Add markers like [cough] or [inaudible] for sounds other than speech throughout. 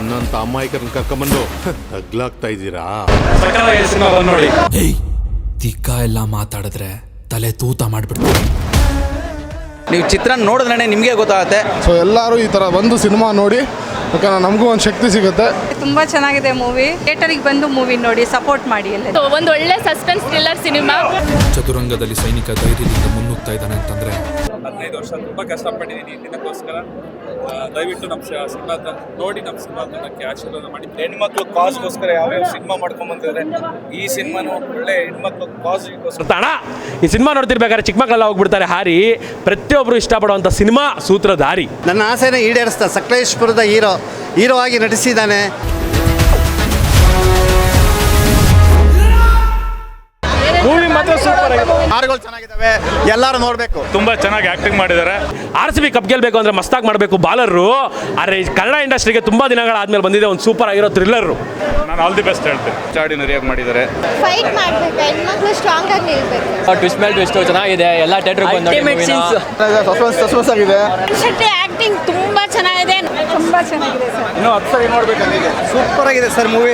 ನನ್ನಂತ ಅಮಾಯಕರನ್ನ ಕರ್ಕೊಂಬಂದು ತಗ್ಲಾಗ್ತಾ ಇದ್ದೀರಾ? ನೋಡಿ ಏಯ್ ತಿಕ್ಕ ಎಲ್ಲ ಮಾತಾಡಿದ್ರೆ ತಲೆ ತೂತ ಮಾಡ್ಬಿಡ್ತೀನಿ. ನೀವು ಚಿತ್ರ ನೋಡಿದ್ರೆ ನಿಮಗೆ ಗೊತ್ತಾಗುತ್ತೆ. ಸೊ ಎಲ್ಲರೂ ಈ ಥರ ಒಂದು ಸಿನಿಮಾ ನೋಡಿ ಯಾಕಂದ್ರೆ ನಮಗೂ ಒಂದು ಶಕ್ತಿ ಸಿಗುತ್ತೆ. ತುಂಬಾ ಚೆನ್ನಾಗಿದೆ ಮೂವಿ. ಥಿಯೇಟರಿಗೆ ಬಂದು ಮೂವಿ ನೋಡಿ ಸಪೋರ್ಟ್ ಮಾಡಿ ಎಲ್ಲ ಒಂದು ಒಳ್ಳೆ ಸಸ್ಪೆನ್ಸ್ ಥ್ರಿಲ್ಲರ್ ಸಿನಿಮಾ. ಚತುರಂಗದಲ್ಲಿ ಸೈನಿಕ ಧೈರ್ಯದಿಂದ ಮುನ್ನುಗ್ತಾ ಇದ್ದಾನೆ ಅಂತಂದ್ರೆ ಹದಿನೈದು ವರ್ಷ ತುಂಬ ಕಷ್ಟಪಟ್ಟಿದ್ದೀನಿ ಇದಕ್ಕೋಸ್ಕರ ದಯವಿಟ್ಟು ನಮ್ಮ ಸಿನಿಮಾ ನೋಡಿ ನಮ್ಮ ಸಿನಿಮಾ ನನಗೆ ಆಶೀರ್ವಾದ ಮಾಡಿ. ಹೆಣ್ಮಕ್ಳು ಕಾಸ್ಗೋಸ್ಕರ ಯಾವ್ಯಾವ ಸಿನಿಮಾ ಮಾಡ್ಕೊಂಡ್ಬಂದಿದ್ದಾರೆ ಈ ಸಿನಿಮಾನು ಒಳ್ಳೆ ಹೆಣ್ಮಕ್ಳು ಕಾಸ್ಗೋಸ್ಕರ ಅಣ್ಣ ಈ ಸಿನಿಮಾ ನೋಡ್ತಿರ್ಬೇಕಾದ್ರೆ ಚಿಕ್ಕ ಮಕ್ಕಳೆಲ್ಲ ಹೋಗ್ಬಿಡ್ತಾರೆ. ಹಾರಿ ಪ್ರತಿಯೊಬ್ಬರು ಇಷ್ಟಪಡುವಂಥ ಸಿನಿಮಾ ಸೂತ್ರಧಾರಿ ನನ್ನ ಆಸೆನ ಈಡೇರಿಸ್ತಾ ಸಕಲೇಶ್ಪುರದ ಹೀರೋ ಹೀರೋ ಆಗಿ ನಟಿಸಿದ್ದಾನೆ. ಮಾತ್ರ ಸೂಪರ್ ಆಗಿದೆ. ಹಾಡುಗಳು ಚೆನ್ನಾಗಿದ್ದಾವೆ ಎಲ್ಲರೂ ನೋಡಬೇಕು. ತುಂಬಾ ಚೆನ್ನಾಗಿ ಆಕ್ಟಿಂಗ್ ಮಾಡಿದ್ದಾರೆ. ಆರ್ ಸಿ ಬಿ ಕಪ್ ಗೆಲ್ಬೇಕು ಅಂದ್ರೆ ಮಸ್ತಾಗಿ ಮಾಡಬೇಕು ಬಾಲರು ಅರೆ ಈ ಕನ್ನಡ ಇಂಡಸ್ಟ್ರಿಗೆ ತುಂಬಾ ದಿನಗಳ ಆದ್ಮೇಲೆ ಬಂದಿದೆ ಒಂದು ಸೂಪರ್ ಆಗಿರೋ ಥ್ರಿಲ್ಲರು ನಾನು ಆಲ್ ದಿ ಬೆಸ್ಟ್ ಹೇಳ್ತೀನಿ. ಚಾರ್ಡಿನರಿಯಾಗಿ ಮಾಡಿದ್ದಾರೆ. ಫೈಟ್ ಮಾಡಬೇಕು ಹೆಣ್ಮಕ್ಳು ಸ್ಟ್ರಾಂಗ್ ಆಗಿ ನಿಲ್ಬೇಕು. ಟ್ವಿಸ್ಟ್ ಮೇಲೆ ಟ್ವಿಸ್ಟ್ ಚೆನ್ನಾಗಿದೆ. ಎಲ್ಲ ಥಿಯೇಟರ್ ಸಸ್ಪೆನ್ಸ್ ಆಗಿದೆ. ಶೆಟ್ಟಿ ಆಕ್ಟಿಂಗ್ ತುಂಬಾ ಚೆನ್ನಾಗಿದೆ. ತುಂಬಾ ಚೆನ್ನಾಗಿದೆ ಸರ್. ಇನ್ನೂ ಹತ್ತು ಸರಿ ನೋಡ್ಬೇಕು ಸೂಪರ್ ಆಗಿದೆ ಸರ್ ಮೂವಿ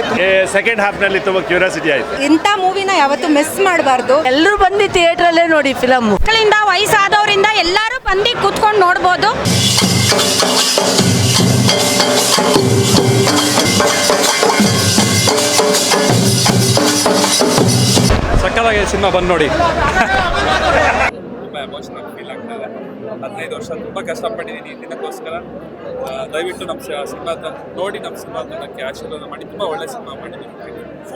ಸೆಕೆಂಡ್ ಹಾಫ್ನಲ್ಲಿ ತುಂಬಾ ಕ್ಯೂರಿಯಾಸಿಟಿ ಆಯ್ತು. ಇಂಥ ಮೂವಿನ ಯಾವತ್ತೂ ಮಿಸ್ ಮಾಡಬಾರ್ದು. ಎಲ್ಲರೂ ಬಂದು ಥಿಯೇಟರ್ ಅಲ್ಲೇ ನೋಡಿ ಫಿಲಮ್ ಮಕ್ಕಳಿಂದ ವಯಸ್ಸಾದವರಿಂದ ಎಲ್ಲರೂ ಬಂದು ಕೂತ್ಕೊಂಡು ನೋಡ್ಬೋದು. ಸಕ್ಕತ್ತಾಗಿದೆ ಸಿನಿಮಾ ಬಂದು ನೋಡಿ [laughs] [laughs] ತುಂಬ ಎಮೋಷನಲ್ ಫೀಲ್ ಆಗ್ತದೆ ಹದಿನೈದು ವರ್ಷ ತುಂಬ ಕಷ್ಟಪಟ್ಟಿದ್ದೀನಿ ದಿನಕ್ಕೋಸ್ಕರ ದಯವಿಟ್ಟು ನಮ್ಮ ಸಿನಿಮಾ ನೋಡಿ ನಮ್ಮ ಸಿನಿಮಾ ತಂಡಕ್ಕೆ ಆಶೀರ್ವಾದ ಮಾಡಿ. ತುಂಬ ಒಳ್ಳೆ ಸಿನಿಮಾ ಮಾಡಿದ್ದೀನಿ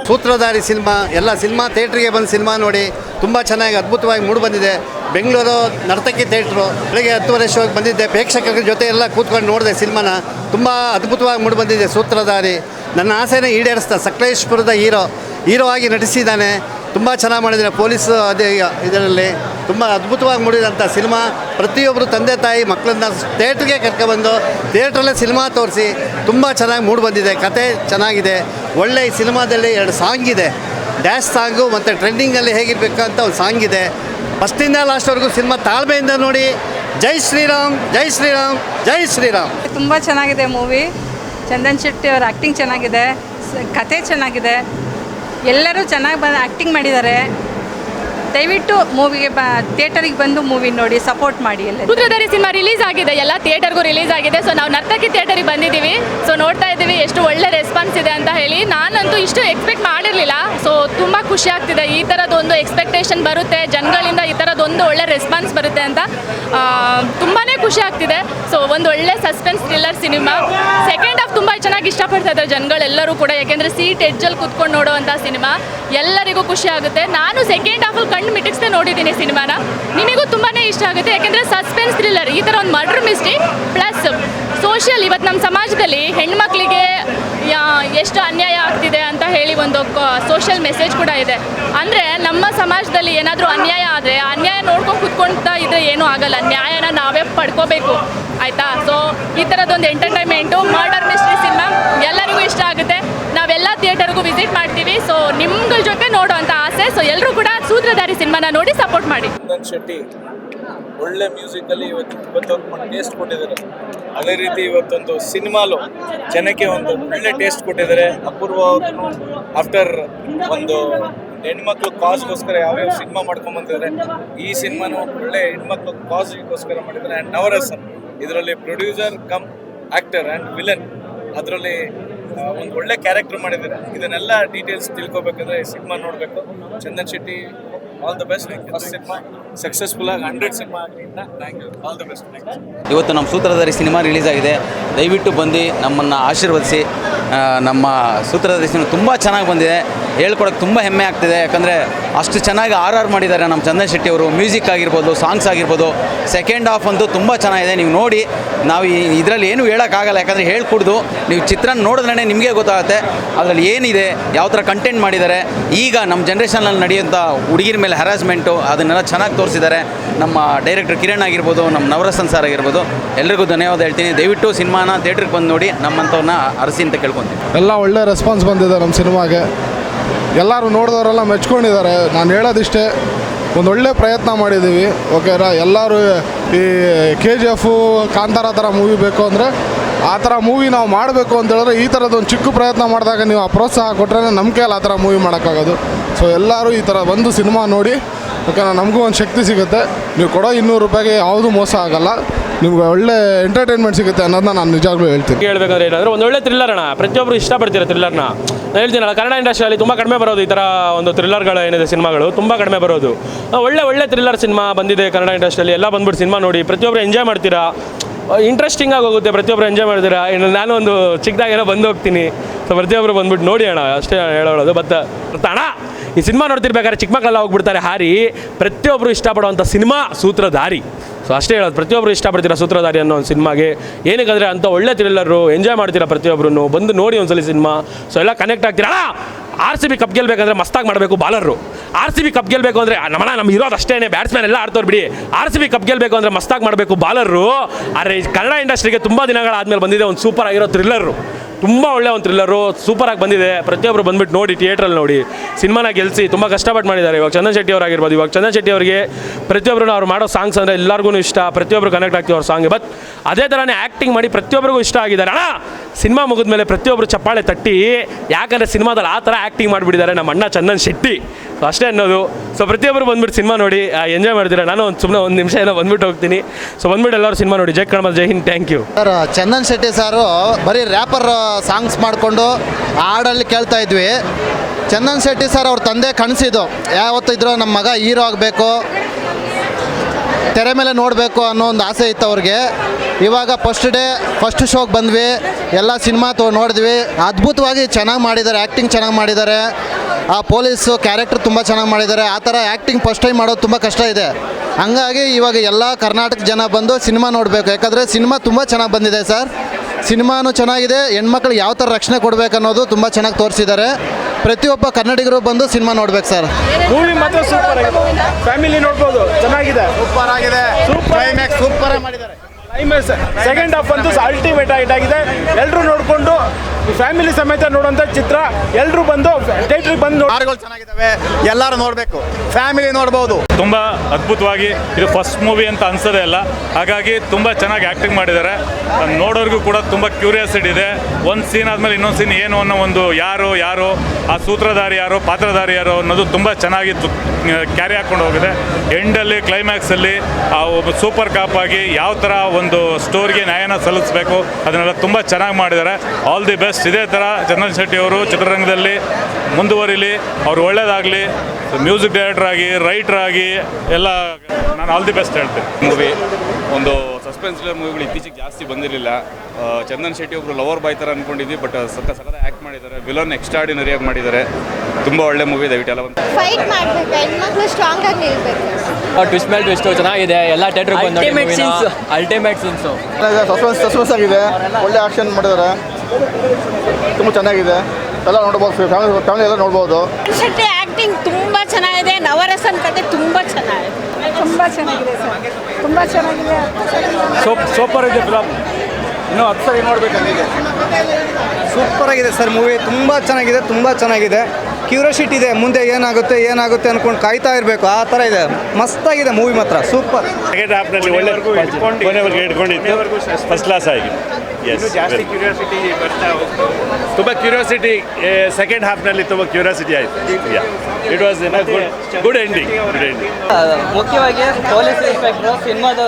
ಸೂತ್ರಧಾರಿ ಸಿನಿಮಾ, ಎಲ್ಲ ಸಿನಿಮಾ ಥಿಯೇಟ್ರಿಗೆ ಬಂದು ಸಿನಿಮಾ ನೋಡಿ ತುಂಬ ಚೆನ್ನಾಗಿ ಅದ್ಭುತವಾಗಿ ಮೂಡಿ ಬಂದಿದೆ. ಬೆಂಗಳೂರು ನರ್ತಕಿ ಥಿಯೇಟ್ರು, ಬೆಳಗ್ಗೆ ಹತ್ತುವರೆ ಶೋಗೆ ಬಂದಿದ್ದೆ. ಪ್ರೇಕ್ಷಕರ ಜೊತೆ ಎಲ್ಲ ಕೂತ್ಕೊಂಡು ನೋಡಿದೆ ಸಿನಿಮಾನ. ತುಂಬ ಅದ್ಭುತವಾಗಿ ಮೂಡಿ ಬಂದಿದೆ ಸೂತ್ರಧಾರಿ. ನನ್ನ ಆಸೆನ ಈಡೇರಿಸ್ತಾ ಸಕಲೇಶ್ಪುರದ ಹೀರೋ. ಹೀರೋ ಆಗಿ ನಟಿಸಿದ್ದಾನೆ. ತುಂಬ ಚೆನ್ನಾಗಿ ಮಾಡಿದ್ದಾರೆ ಪೊಲೀಸ್ ಅದೇ ಇದರಲ್ಲಿ ತುಂಬ ಅದ್ಭುತವಾಗಿ ಮೂಡಿದಂಥ ಸಿನಿಮಾ. ಪ್ರತಿಯೊಬ್ಬರು ತಂದೆ ತಾಯಿ ಮಕ್ಕಳನ್ನ ಥಿಯೇಟ್ರಿಗೆ ಕರ್ಕೊಬಂದು ಥಿಯೇಟ್ರಲ್ಲೇ ಸಿನಿಮಾ ತೋರಿಸಿ ತುಂಬ ಚೆನ್ನಾಗಿ ಮೂಡಿ ಬಂದಿದೆ, ಕತೆ ಚೆನ್ನಾಗಿದೆ, ಒಳ್ಳೆ ಈ ಸಿನಿಮಾದಲ್ಲಿ ಎರಡು ಸಾಂಗ್ ಇದೆ. ಡ್ಯಾಶ್ ಸಾಂಗು ಮತ್ತು ಟ್ರೆಂಡಿಂಗಲ್ಲಿ ಹೇಗಿರಬೇಕು ಅಂತ ಒಂದು ಸಾಂಗ್ ಇದೆ. ಫಸ್ಟಿಂದ ಲಾಸ್ಟ್ವರೆಗೂ ಸಿನಿಮಾ ತಾಳ್ಮೆಯಿಂದ ನೋಡಿ. ಜೈ ಶ್ರೀರಾಮ್ ಜೈ ಶ್ರೀರಾಮ್ ಜೈ ಶ್ರೀರಾಮ್. ತುಂಬ ಚೆನ್ನಾಗಿದೆ ಮೂವಿ. ಚಂದನ್ ಶೆಟ್ಟಿ ಅವ್ರ ಆ್ಯಕ್ಟಿಂಗ್ ಚೆನ್ನಾಗಿದೆ. ಕತೆ ಚೆನ್ನಾಗಿದೆ. ಎಲ್ಲರೂ ಚೆನ್ನಾಗಿ ಬಂದು ಆ್ಯಕ್ಟಿಂಗ್ ಮಾಡಿದ್ದಾರೆ. ದಯವಿಟ್ಟು ಮೂವಿಗೆ ಬ, ಥಿಯೇಟರಿಗೆ ಬಂದು ಮೂವಿ ನೋಡಿ ಸಪೋರ್ಟ್ ಮಾಡಿ ಎಲ್ಲ ಕುದುರೆದಾರಿ ಸಿನಿಮಾ ರಿಲೀಸ್ ಆಗಿದೆ, ಎಲ್ಲ ಥಿಯೇಟರ್ಗೂ ರಿಲೀಸ್ ಆಗಿದೆ. ಸೊ ನಾವು ನರ್ತಕಿ ಥಿಯೇಟರಿಗೆ ಬಂದಿದ್ದೀವಿ. ಸೊ ನೋಡ್ತಾ ಇದ್ದೀವಿ ಎಷ್ಟು ಒಳ್ಳೆ ರೆಸ್ಪಾನ್ಸ್ ಇದೆ ಅಂತ ಹೇಳಿ. ನಾನಂತೂ ಇಷ್ಟು ಎಕ್ಸ್ಪೆಕ್ಟ್ ಮಾಡಿರಲಿಲ್ಲ. ಸೊ ತುಂಬ ಖುಷಿ ಆಗ್ತಿದೆ. ಈ ಥರದೊಂದು ಎಕ್ಸ್ಪೆಕ್ಟೇಷನ್ ಬರುತ್ತೆ. ಜನಗಳಿಂದ ಈ ಥರದೊಂದು ಒಳ್ಳೆ ರೆಸ್ಪಾನ್ಸ್ ಬರುತ್ತೆ ಅಂತ ತುಂಬಾ ಖುಷಿ ಆಗ್ತಿದೆ. ಸೊ ಒಂದು ಒಳ್ಳೆ suspense thriller cinema. Second half ತುಂಬ ಚೆನ್ನಾಗಿ ಇಷ್ಟಪಡ್ತಾ ಇದ್ದಾರೆ ಜನಗಳೆಲ್ಲರೂ ಕೂಡ. ಯಾಕೆಂದರೆ ಸೀಟ್ ಎಡ್ಜಲ್ಲಿ ಕೂತ್ಕೊಂಡು ನೋಡುವಂಥ ಸಿನಿಮಾ. ಎಲ್ಲರಿಗೂ ಖುಷಿ ಆಗುತ್ತೆ. ನಾನು ಸೆಕೆಂಡ್ ಹಾಫಲ್ಲಿ ಕಣ್ಣು ಮಿಟಿಕ್ಸ್ದೆ ನೋಡಿದ್ದೀನಿ ಸಿನಿಮಾನ. ನಿಮಗೂ ತುಂಬಾ ಇಷ್ಟ ಆಗುತ್ತೆ, ಯಾಕೆಂದರೆ ಸಸ್ಪೆನ್ಸ್ ಥ್ರಿಲ್ಲರ್, ಈ ಥರ ಒಂದು ಮರ್ಡರ್ ಮಿಸ್ಟ್ರಿ, ಪ್ಲಸ್ ಸೋಷಿಯಲ್ ಇವತ್ತು ನಮ್ಮ ಸಮಾಜದಲ್ಲಿ ಹೆಣ್ಮಕ್ಳಿಗೆ ಎಷ್ಟು ಅನ್ಯಾಯ ಆಗ್ತಿದೆ ಅಂತ ಹೇಳಿ ಒಂದು ಸೋಷಿಯಲ್ ಮೆಸೇಜ್ ಕೂಡ ಇದೆ. ಅಂದರೆ ನಮ್ಮ ಸಮಾಜದಲ್ಲಿ ಏನಾದರೂ ಅನ್ಯಾಯ ಆದರೆ ಅನ್ಯಾಯ ನೋಡ್ಕೊಂಡು ಕುತ್ಕೊಳ್ತಾ ಇದ್ರೆ ಏನೂ ಆಗಲ್ಲ. ನ್ಯಾಯನ ನಾವೇ ಪಡ್ಕೋಬೇಕು, ಆಯಿತಾ? ಸೊ ಈ ಥರದೊಂದು ಎಂಟರ್ಟೈನ್ಮೆಂಟು ಮರ್ಡರ್ ಮಿಸ್ಟ್ರಿ ಸಿನಿಮಾ ಎಲ್ಲರಿಗೂ ಇಷ್ಟ ಆಗುತ್ತೆ. ನಾವೆಲ್ಲ ಥಿಯೇಟರ್ಗೂ ವಿಸಿಟ್ ಮಾಡ್ತೀವಿ. ಸೊ ನಿಮ್ಗಳ ಜೊತೆ ನೋಡೋವಂಥ ಆಸೆ. ಸೊ ಎಲ್ಲರೂ ಸೂತ್ರಧಾರಿ ಸಿನಿಮಾನ ನೋಡಿ ಸಪೋರ್ಟ್ ಮಾಡಿ. ಶೆಟ್ಟಿ, ಒಳ್ಳೆ ಮ್ಯೂಸಿಕಲ್ಲಿ ಇವತ್ತು ಇವತ್ತೊಂದು ಟೇಸ್ಟ್ ಕೊಟ್ಟಿದ್ದಾರೆ. ಅದೇ ರೀತಿ ಇವತ್ತೊಂದು ಸಿನಿಮಾಲು ಜನಕ್ಕೆ ಒಂದು ಒಳ್ಳೆ ಟೇಸ್ಟ್ ಕೊಟ್ಟಿದ್ದಾರೆ. ಅಪೂರ್ವ ಆಫ್ಟರ್ ಒಂದು ಹೆಣ್ಮಕ್ಳು ಕಾಸ್ಗೋಸ್ಕರ ಯಾವ್ಯಾವ ಸಿನಿಮಾ ಮಾಡ್ಕೊಂಡ್ ಬಂದಿದ್ದಾರೆ, ಈ ಸಿನಿಮಾನು ಒಳ್ಳೆ ಹೆಣ್ಮಕ್ಳು ಕಾಸ್ಗೋಸ್ಕರ ಮಾಡಿದ್ದಾರೆ. ಆ್ಯಂಡ್ ನವರಸನ್ ಇದರಲ್ಲಿ producer cum actor and villain ಅದರಲ್ಲಿ ಒಂದು ಒಳ್ಳೆ ಕ್ಯಾರೆಕ್ಟರ್ ಮಾಡಿದ್ದಾರೆ. ಇದನ್ನೆಲ್ಲ ಡೀಟೇಲ್ಸ್ ತಿಳ್ಕೊಬೇಕಂದ್ರೆ ಸಿನಿಮಾ ನೋಡಬೇಕು. Chandan Shetty all the best cinema successful ಆಗಿ hundred cinema thank you all the best ಇವತ್ತು ನಮ್ಮ ಸೂತ್ರಧಾರಿ ಸಿನಿಮಾ ರಿಲೀಸ್ ಆಗಿದೆ. ದಯವಿಟ್ಟು ಬಂದು ನಮ್ಮನ್ನು ಆಶೀರ್ವದಿಸಿ. ನಮ್ಮ ಸೂತ್ರಧಾರಿ ಸಿನಿಮಾ ತುಂಬ ಚೆನ್ನಾಗಿ ಬಂದಿದೆ. ಹೇಳ್ಕೊಡೋಕೆ ತುಂಬ ಹೆಮ್ಮೆ ಆಗ್ತಿದೆ. ಯಾಕಂದರೆ ಅಷ್ಟು ಚೆನ್ನಾಗಿ ಆರ್ ಆರ್ ಮಾಡಿದ್ದಾರೆ ನಮ್ಮ ಚಂದನ್ ಶೆಟ್ಟಿ ಅವರು. ಮ್ಯೂಸಿಕ್ ಆಗಿರ್ಬೋದು ಸಾಂಗ್ಸ್ ಆಗಿರ್ಬೋದು. ಸೆಕೆಂಡ್ ಹಾಫ್ ಅಂತೂ ತುಂಬ ಚೆನ್ನಾಗಿದೆ. ನೀವು ನೋಡಿ, ನಾವು ಇದರಲ್ಲಿ ಏನು ಹೇಳೋಕ್ಕಾಗಲ್ಲ. ಯಾಕಂದರೆ ಹೇಳ್ಕೊಡ್ದು, ನೀವು ಚಿತ್ರ ನೋಡಿದ್ರೆ ನಿಮಗೆ ಗೊತ್ತಾಗುತ್ತೆ. ಅದರಲ್ಲಿ ಏನಿದೆ, ಯಾವ ಥರ ಕಂಟೆಂಟ್ ಮಾಡಿದ್ದಾರೆ. ಈಗ ನಮ್ಮ ಜನ್ರೇಷನಲ್ಲಿ ನಡೆಯುವಂಥ ಹುಡುಗಿರ ಮೇಲೆ ಹರಾಸ್ಮೆಂಟು ಅದನ್ನೆಲ್ಲ ಚೆನ್ನಾಗಿ ತೋರಿಸಿದ್ದಾರೆ. ನಮ್ಮ ಡೈರೆಕ್ಟರ್ ಕಿರಣ್ ಆಗಿರ್ಬೋದು, ನಮ್ಮ ನವರಸನ್ ಸರ್ ಆಗಿರ್ಬೋದು. ಎಲ್ರಿಗೂ ಧನ್ಯವಾದ ಹೇಳ್ತೀನಿ. ದಯವಿಟ್ಟು ಸಿನಿಮಾನ ಥಿಯೇಟ್ರಿಗೆ ಬಂದು ನೋಡಿ, ನಮ್ಮಂಥವ್ರನ್ನ ಅರಸಿ ಅಂತ ಕೇಳ್ಕೊತೀನಿ. ಎಲ್ಲ ಒಳ್ಳೆ ರೆಸ್ಪಾನ್ಸ್ ಬಂದಿದೆ ನಮ್ಮ ಸಿನಿಮಾಗೆ. ಎಲ್ಲರೂ ನೋಡಿದವರೆಲ್ಲ ಮೆಚ್ಕೊಂಡಿದ್ದಾರೆ. ನಾನು ಹೇಳೋದಿಷ್ಟೇ, ಒಂದು ಒಳ್ಳೆ ಪ್ರಯತ್ನ ಮಾಡಿದ್ದೀವಿ. ಓಕೆರಾ ಎಲ್ಲರೂ ಈ ಕೆ ಜಿ ಎಫು ಕಾಂತಾರ ಥರ ಮೂವಿ ಬೇಕು ಅಂದರೆ ಆ ಥರ ಮೂವಿ ನಾವು ಮಾಡಬೇಕು ಅಂತ ಹೇಳಿದ್ರೆ ಈ ಥರದ್ದು ಒಂದು ಚಿಕ್ಕ ಪ್ರಯತ್ನ ಮಾಡಿದಾಗ ನೀವು ಆ ಪ್ರೋತ್ಸಾಹ ಕೊಟ್ಟರೆ ನಮ್ಮ ಕೈಯಲ್ಲಿ ಆ ಥರ ಮೂವಿ ಮಾಡೋಕ್ಕಾಗೋದು. ಸೊ ಎಲ್ಲರೂ ಈ ಥರ ಒಂದು ಸಿನಿಮಾ ನೋಡಿ ಓಕೆನಾ ನಮಗೂ ಒಂದು ಶಕ್ತಿ ಸಿಗುತ್ತೆ. ನೀವು ಕೊಡೋ ಇನ್ನೂರು ರೂಪಾಯಿಗೆ ಯಾವುದೂ ಮೋಸ ಆಗಲ್ಲ. ನಿಮ್ಗೆ ಒಳ್ಳೆ ಎಂಟರ್ಟೈನ್ಮೆಂಟ್ ಸಿಗುತ್ತೆ ಅನ್ನೋದನ್ನ ನಾನು ನಿಜವಾಗ್ಲೂ ಹೇಳ್ತೀನಿ. ಹೇಳ್ಬೇಕಂದ್ರೆ ಏನಂದ್ರೆ ಒಂದು ಒಳ್ಳೆ ಥ್ರಿಲ್ಲರ್ ಅಣ್ಣ. ಪ್ರತಿಯೊಬ್ಬರು ಇಷ್ಟಪಡ್ತೀರ ಥ್ರಿಲ್ಲರ್ನ ನಾನು ಹೇಳ್ತೀನಲ್ಲ, ಕನ್ನಡ ಇಂಡಸ್ಟ್ರಿಯಲ್ಲಿ ತುಂಬ ಕಡಿಮೆ ಬರೋದು ಈ ಥರ ಒಂದು ಥ್ರಿಲ್ಲರ್ಗಳು ಏನಿದೆ ಸಿನಿಮಾಗಳು, ತುಂಬ ಕಡಿಮೆ ಬರೋದು. ಒಳ್ಳೆ ಒಳ್ಳೆ ಥ್ರಿಲ್ಲರ್ ಸಿನಿಮಾ ಬಂದಿದೆ ಕನ್ನಡ ಇಂಡಸ್ಟ್ರಿಯಲ್ಲಿ, ಎಲ್ಲ ಬಂದ್ಬಿಟ್ಟು ಸಿನಿಮಾ ನೋಡಿ ಪ್ರತಿಯೊಬ್ಬರು ಎಂಜಾಯ್ ಮಾಡ್ತೀರಾ? ಇಂಟ್ರೆಸ್ಟಿಂಗ್ ಆಗಿ ಹೋಗುತ್ತೆ. ಪ್ರತಿಯೊಬ್ಬರು ಎಂಜಾಯ್ ಮಾಡ್ತೀರಾ? ಇನ್ನು ನಾನು ಒಂದು ಚಿಕ್ಕದಾಗೇನೋ ಬಂದು ಹೋಗ್ತೀನಿ. ಸೊ ಪ್ರತಿಯೊಬ್ಬರು ಬಂದ್ಬಿಟ್ಟು ನೋಡಿ ಅಣ್ಣ, ಅಷ್ಟೇ ಹೇಳೋದು ಬಟ್ ಅಣ್ಣ, ಈ ಸಿನಿಮಾ ನೋಡ್ತಿರ್ಬೇಕಾದ್ರೆ ಚಿಕ್ಕ ಮಕ್ಕಳೆಲ್ಲ ಹೋಗ್ಬಿಡ್ತಾರೆ. ಹಾರಿ ಪ್ರತಿಯೊಬ್ಬರು ಇಷ್ಟಪಡುವಂಥ ಸಿನಿಮಾ ಸೂತ್ರಧಾರಿ. ಸೊ ಅಷ್ಟೇ ಹೇಳೋದು. ಪ್ರತಿಯೊಬ್ಬರು ಇಷ್ಟಪಡ್ತೀರಾ ಸೂತ್ರಧಾರಿ ಅನ್ನೋ ಒಂದು ಸಿನಿಮಾಗೆ? ಏನಕ್ಕಂದರೆ ಅಂಥ ಒಳ್ಳೆ ಥ್ರಿಲ್ಲರು ಎಂಜಾಯ್ ಮಾಡ್ತೀರಾ ಪ್ರತಿಯೊಬ್ಬರು ಬಂದು ನೋಡಿ ಒಂದ್ಸಲಿ ಸಿನಿಮಾ. ಸೊ ಎಲ್ಲ ಕನೆಕ್ಟ್ ಆಗ್ತೀರಾ? ಆರ್ ಸಿ ಬಿ ಕಪ್ ಗೆಲ್ಬೇಕಂದ್ರೆ ಮಸ್ತಾಗಿ ಮಾಡಬೇಕು ಬಾಲರು ಆರ್ ಸಿ ಬಿ ಕಪ್ ಗೆಲ್ಬೇಕು ಅಂದರೆ ನಮ್ಮ ಇರೋದು ಅಷ್ಟೇ ಬ್ಯಾಟ್ಸ್ಮನ್ ಎಲ್ಲ ಆಡ್ತವ್ರು ಬಿಡಿ. ಆರ್ ಸಿ ಬಿ ಕಪ್ ಗೆಲ್ಬೇಕು ಅಂದರೆ ಮಸ್ತಾಗಿ ಮಾಡಬೇಕು ಬಾಲರು ಆದರೆ ಕನ್ನಡ ಇಂಡಸ್ಟ್ರಿಗೆ ತುಂಬ ದಿನಗಳಾದಮೇಲೆ ಬಂದಿದೆ, ಒಂದು ಸೂಪರ್ ಆಗಿರೋ ಥ್ರಿಲ್ಲರು ತುಂಬ ಒಳ್ಳೆ ಒಂದು ಥ್ರಿಲ್ಲರು ಸೂಪರಾಗಿ ಬಂದಿದೆ. ಪ್ರತಿಯೊಬ್ಬರು ಬಂದ್ಬಿಟ್ಟು ನೋಡಿ ಥಿಯೇಟ್ರಲ್ಲಿ ನೋಡಿ. ಸಿನಿಮಾನ ಗೆಲ್ಲಿಸಿ ತುಂಬ ಕಷ್ಟಪಟ್ಟು ಮಾಡಿದ್ದಾರೆ. ಇವಾಗ ಚಂದನ್ ಶೆಟ್ಟಿ ಅವರಾಗಿರ್ಬೋದು ಇವಾಗ ಚಂದನ್ ಶೆಟ್ಟಿ ಅವರಿಗೆ ಪ್ರತಿಯೊಬ್ಬರು ಅವ್ರು ಮಾಡೋ ಸಾಂಗ್ಸ್ ಅಂದರೆ ಎಲ್ಲರಿಗೂ ಇಷ್ಟ. ಪ್ರತಿಯೊಬ್ಬರು ಕನೆಕ್ಟ್ ಆಗ್ತೀವಿ ಅವ್ರ ಸಾಂಗ್ ಬಟ್ ಅದೇ ಥರನೇ ಆ್ಯಕ್ಟಿಂಗ್ ಮಾಡಿ ಪ್ರತಿಯೊಬ್ಬರಿಗೂ ಇಷ್ಟ ಆಗಿದ್ದಾರೆ. ಅಣ್ಣ, ಸಿನಿಮಾ ಮುಗಿದ್ಮೇಲೆ ಪ್ರತಿಯೊಬ್ಬರು ಚಪ್ಪಾಳೆ ತಟ್ಟಿ, ಯಾಕಂದರೆ ಸಿನಿಮಾದಲ್ಲಿ ಆ ಥರ ಆ್ಯಕ್ಟಿಂಗ್ ಮಾಡಿಬಿಟ್ಟಿದ್ದಾರೆ ನಮ್ಮ ಅಣ್ಣ ಚಂದನ್ ಶೆಟ್ಟಿ. ಸೊ ಅಷ್ಟೇ ಅನ್ನೋದು. ಸೊ ಪ್ರತಿಯೊಬ್ಬರು ಬಂದ್ಬಿಟ್ಟು ಸಿನಿಮಾ ನೋಡಿ ಎಂಜಾಯ್ ಮಾಡ್ತೀರಾ? ನಾನು ಒಂದು ಸುಮ್ಮನೆ ಒಂದು ನಿಮಿಷ ಏನೋ ಬಂದ್ಬಿಟ್ಟು ಹೋಗ್ತೀನಿ. ಸೊ ಬಂದ್ಬಿಟ್ಟು ಎಲ್ಲರೂ ಸಿನಿಮಾ ನೋಡಿ. ಜೈ ಕಣಮ ಜೈ Hind thank you sir, Chandan Shetty sir, ಬರೀ ರ್ಯಾಪರ್ ಸಾಂಗ್ಸ್ ಮಾಡಿಕೊಂಡು ಹಾಡಲ್ಲಿ ಕೇಳ್ತಾ ಇದ್ವಿ. ಚಂದನ್ ಶೆಟ್ಟಿ ಸರ್ ಅವ್ರ ತಂದೆ ಕನಸಿದ್ದು ಯಾವತ್ತು ಇದ್ರೂ ನಮ್ಮ ಮಗ ಹೀರೋ ಆಗಬೇಕು, ತೆರೆ ಮೇಲೆ ನೋಡಬೇಕು ಅನ್ನೋ ಒಂದು ಆಸೆ ಇತ್ತು ಅವ್ರಿಗೆ. ಇವಾಗ ಫಸ್ಟ್ ಡೇ ಫಸ್ಟ್ ಶೋಗೆ ಬಂದ್ವಿ. ಎಲ್ಲ ಸಿನಿಮಾ ತೊ, ನೋಡಿದ್ವಿ. ಅದ್ಭುತವಾಗಿ ಚೆನ್ನಾಗಿ ಮಾಡಿದ್ದಾರೆ ಆ್ಯಕ್ಟಿಂಗ್ ಚೆನ್ನಾಗಿ ಮಾಡಿದ್ದಾರೆ. ಆ ಪೊಲೀಸು ಕ್ಯಾರೆಕ್ಟರ್ ತುಂಬ ಚೆನ್ನಾಗಿ ಮಾಡಿದ್ದಾರೆ. ಆ ಥರ ಆ್ಯಕ್ಟಿಂಗ್ ಫಸ್ಟ್ ಟೈಮ್ ಮಾಡೋದು ತುಂಬ ಕಷ್ಟ ಇದೆ. ಹಂಗಾಗಿ ಇವಾಗ ಎಲ್ಲ ಕರ್ನಾಟಕ ಜನ ಬಂದು ಸಿನಿಮಾ ನೋಡಬೇಕು. ಯಾಕಂದರೆ ಸಿನಿಮಾ ತುಂಬ ಚೆನ್ನಾಗಿ ಬಂದಿದೆ ಸರ್. ಸಿನಿಮಾನು ಚೆನ್ನಾಗಿದೆ. ಹೆಣ್ಮಕ್ಳು ಯಾವ ಥರ ರಕ್ಷಣೆ ಕೊಡಬೇಕು ಅನ್ನೋದು ತುಂಬ ಚೆನ್ನಾಗಿ ತೋರಿಸಿದ್ದಾರೆ. ಪ್ರತಿಯೊಬ್ಬ ಕನ್ನಡಿಗರು ಬಂದು ಸಿನಿಮಾ ನೋಡ್ಬೇಕು ಸರ್. ಮೂವಿ ಮಾತ್ರ ಸೂಪರ್ ಆಗಿದೆ. ಫ್ಯಾಮಿಲಿ ನೋಡ್ಬೋದು. ಚೆನ್ನಾಗಿದೆ. ಸೂಪರ್ ಆಗಿದೆ. ಕ್ಲೈಮ್ಯಾಕ್ಸ್ ಸೂಪರ್ ಮಾಡಿದ್ದಾರೆ. ಕ್ಲೈಮ್ಯಾಕ್ಸ್ ಸೆಕೆಂಡ್ ಹಾಫ್ ಅಂತೂ ಅಲ್ಟಿಮೇಟ್ ಆಗಿದೆ ಎಲ್ಲರೂ ನೋಡಿಕೊಂಡು ಫ್ಯಾಮಿಲಿ ಸಮೇತ ನೋಡುವಂಥ ಚಿತ್ರ. ಎಲ್ಲರೂ ಬಂದು ಥಿಯೇಟ್ರಿಗೆ ಬಂದು ನೋಡಿ ಹಾಡುಗಳು ಚೆನ್ನಾಗಿದ್ದಾವೆ. ಎಲ್ಲರೂ ನೋಡಬೇಕು. ಫ್ಯಾಮಿಲಿ ನೋಡ್ಬೋದು. ತುಂಬ ಅದ್ಭುತವಾಗಿ ಇದು ಫಸ್ಟ್ ಮೂವಿ ಅಂತ ಅನ್ಸೋದೇ ಅಲ್ಲ ಹಾಗಾಗಿ ತುಂಬ ಚೆನ್ನಾಗಿ ಆ್ಯಕ್ಟಿಂಗ್ ಮಾಡಿದ್ದಾರೆ. ನೋಡೋರಿಗೂ ನೋಡೋರ್ಗೂ ಕೂಡ ತುಂಬ ಕ್ಯೂರಿಯಾಸಿಟಿ ಇದೆ. ಒಂದು ಸೀನ್ ಆದಮೇಲೆ ಇನ್ನೊಂದು ಸೀನ್ ಏನು ಅನ್ನೋ ಒಂದು ಯಾರು ಯಾರು ಆ ಸೂತ್ರಧಾರಿ ಯಾರು ಪಾತ್ರಧಾರಿ ಯಾರು ಅನ್ನೋದು ತುಂಬ ಚೆನ್ನಾಗಿ ಕ್ಯಾರಿ ಹಾಕ್ಕೊಂಡು ಹೋಗಿದೆ. ಎಂಡಲ್ಲಿ ಕ್ಲೈಮ್ಯಾಕ್ಸಲ್ಲಿ ಆ ಒಬ್ಬ ಸೂಪರ್ ಕಾಪ್ ಆಗಿ ಯಾವ ಥರ ಒಂದು ಸ್ಟೋರಿಗೆ ನ್ಯಾಯನ ಸಲ್ಲಿಸಬೇಕು ಅದನ್ನೆಲ್ಲ ತುಂಬ ಚೆನ್ನಾಗಿ ಮಾಡಿದ್ದಾರೆ. ಆಲ್ ದಿ ಬೆಸ್ಟ್ ಇದೇ ಥರ ಚಂದನ್ ಶೆಟ್ಟಿ ಅವರು ಚಿತ್ರರಂಗದಲ್ಲಿ ಮುಂದುವರಿಲಿ ಅವ್ರು ಒಳ್ಳೇದಾಗಲಿ ಮ್ಯೂಸಿಕ್ ಡೈರೆಕ್ಟರ್ ಆಗಿ ರೈಟರ್ ಆಗಿ ಎಲ್ಲ ನಾನು ಆಲ್ ದಿ ಬೆಸ್ಟ್ ಹೇಳ್ತೀನಿ. ಮೂವಿ ಒಂದು ಸಸ್ಪೆನ್ಸ್ ಮೂವಿಗಳು ಇತ್ತೀಚೆಗೆ ಜಾಸ್ತಿ ಬಂದಿರಲಿಲ್ಲ. ಚಂದನ್ ಶೆಟ್ಟಿ ಒಬ್ಬರು ಲವರ್ ಬಾಯ್ ಥರ ಅನ್ಕೊಂಡಿದ್ವಿ ಬಟ್ ಸಕ್ಕ ಸಕ್ಕದ ಆ್ಯಕ್ಟ್ ಮಾಡಿದ್ದಾರೆ ವಿಲನ್ ಎಕ್ಸ್ಟ್ರಾಡಿನರಿಯಾಗಿ ಮಾಡಿದ್ದಾರೆ. ತುಂಬ ಒಳ್ಳೆ ಮೂವಿ ದಯವಿಟ್ಟು ಎಲ್ಲ ಬಂದು. ಫೈಟ್ ಮಾಡಬೇಕು ಹೆಣ್ಮಕ್ಳು ಸ್ಟ್ರಾಂಗ್ ಆಗಿ ನಿಲ್ಬೇಕು. ಟ್ವಿಸ್ಟ್ ಮೇಲೆ ಟ್ವಿಸ್ಟ್ ಚೆನ್ನಾಗಿದೆ ಎಲ್ಲ ಥಿಯೇಟರ್ ಬಂದು ಅಲ್ಟಿಮೇಟ್ ಸೀನ್ಸ್ ಸಸ್ಪೆನ್ಸ್ ಸಸ್ಪೆನ್ಸ್ ಆಗಿದೆ. ಒಳ್ಳೆ ಆಕ್ಷನ್ ಮಾಡಿದ್ದಾರೆ. ತುಂಬ ಚೆನ್ನಾಗಿದೆ. ಎಲ್ಲ ನೋಡ್ಬೋದು ಫ್ಯಾಮಿಲಿ ಫ್ಯಾಮಿಲಿ ಎಲ್ಲ ನೋಡ್ಬೋದು. ಶೆಟ್ಟಿ ಆ್ಯಕ್ಟಿಂಗ್ ತುಂಬ ಚೆನ್ನಾಗಿದೆ ನವರಸನ್ ಕತೆ ತುಂಬ ಚೆನ್ನಾಗಿದೆ. ತುಂಬ ಚೆನ್ನಾಗಿದೆ ಸರ್. ತುಂಬ ಚೆನ್ನಾಗಿದೆ. ಸೂಪ್ ಸೂಪರ್ ಇದೆ ಫಿಲಮ್ ಇನ್ನೂ ಹತ್ತು ಸರಿ ನೋಡ್ಬೇಕು ಸೂಪರ್ ಆಗಿದೆ ಸರ್ ಮೂವಿ ತುಂಬ ಚೆನ್ನಾಗಿದೆ ತುಂಬ ಚೆನ್ನಾಗಿದೆ. ಕ್ಯೂರಿಯಾಸಿಟಿ ಇದೆ ಮುಂದೆ ಏನಾಗುತ್ತೆ ಏನಾಗುತ್ತೆ ಅನ್ಕೊಂಡು ಕಾಯ್ತಾ ಇರಬೇಕು. ಆ ಥರ ಇದೆ. ಮಸ್ತಾಗಿದೆ ಮೂವಿ ಮಾತ್ರ. ಸೂಪರ್. ಸೆಕೆಂಡ್ ಹಾಫ್ನಲ್ಲಿ ಒಳ್ಳೆ ಕೊನೆವರೆಗೆ ಫಸ್ಟ್ ಕ್ಲಾಸ್ ಆಗಿ ಎಸ್ ಜಾಸ್ತಿ ಕ್ಯೂರಿಯಾಸಿಟಿ ಬರ್ತಾ ತುಂಬ ಕ್ಯೂರಿಯಾಸಿಟಿ ಸೆಕೆಂಡ್ ಹಾಫ್ನಲ್ಲಿ ತುಂಬ ಕ್ಯೂರಿಯಾಸಿಟಿ ಆಯಿತು. It was good good ending good ending ಮುಖ್ಯವಾಗಿ ಪೊಲೀಸ್ ಇನ್ಸ್ಪೆಕ್ಟರ್ ಸಿನಿಮಾದ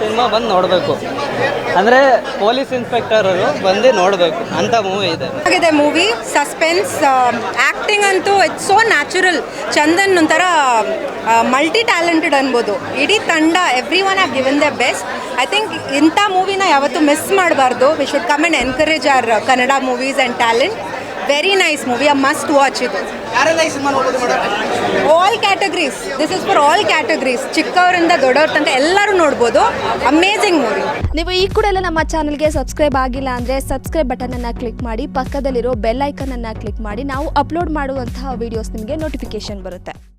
ಸಿನಿಮಾ ಬಂದು ನೋಡಬೇಕು. ಅಂದರೆ ಪೊಲೀಸ್ ಇನ್ಸ್ಪೆಕ್ಟರ್ ಬಂದು ನೋಡಬೇಕು. ಅಂತ ಮೂವಿ ಇದೆ. ಆಗಿದೆ ಮೂವಿ ಸಸ್ಪೆನ್ಸ್ ಆ್ಯಕ್ಟಿಂಗ್ ಅಂತೂ ಇಟ್ಸ್ ಸೋ ನ್ಯಾಚುರಲ್ ಚಂದನ್ ಒಂಥರ ಮಲ್ಟಿ ಟ್ಯಾಲೆಂಟೆಡ್ ಅನ್ಬೋದು. ಇಡೀ ತಂಡ everyone have given the best I think ಇಂಥ ಮೂವಿನ ಯಾವತ್ತೂ ಮಿಸ್ ಮಾಡಬಾರ್ದು. We should come and encourage our Kannada movies and talent very nice movie I must watch ಇದು all categories this is for all categories ಚಿಕ್ಕವರಿಂದ ದೊಡ್ಡವ್ರ ತನಕ ಎಲ್ಲರೂ ನೋಡ್ಬೋದು. Amazing movie ನೀವು ಈ ಕೂಡ ಎಲ್ಲ ನಮ್ಮ ಚಾನಲ್ಗೆ ಸಬ್ಸ್ಕ್ರೈಬ್ ಆಗಿಲ್ಲ ಅಂದರೆ ಸಬ್ಸ್ಕ್ರೈಬ್ ಬಟನನ್ನು ಕ್ಲಿಕ್ ಮಾಡಿ ಪಕ್ಕದಲ್ಲಿರೋ ಬೆಲ್ ಐಕನನ್ನು ಕ್ಲಿಕ್ ಮಾಡಿ. ನಾವು ಅಪ್ಲೋಡ್ ಮಾಡುವಂತಹ ವಿಡಿಯೋಸ್ ನಿಮಗೆ ನೋಟಿಫಿಕೇಶನ್ ಬರುತ್ತೆ.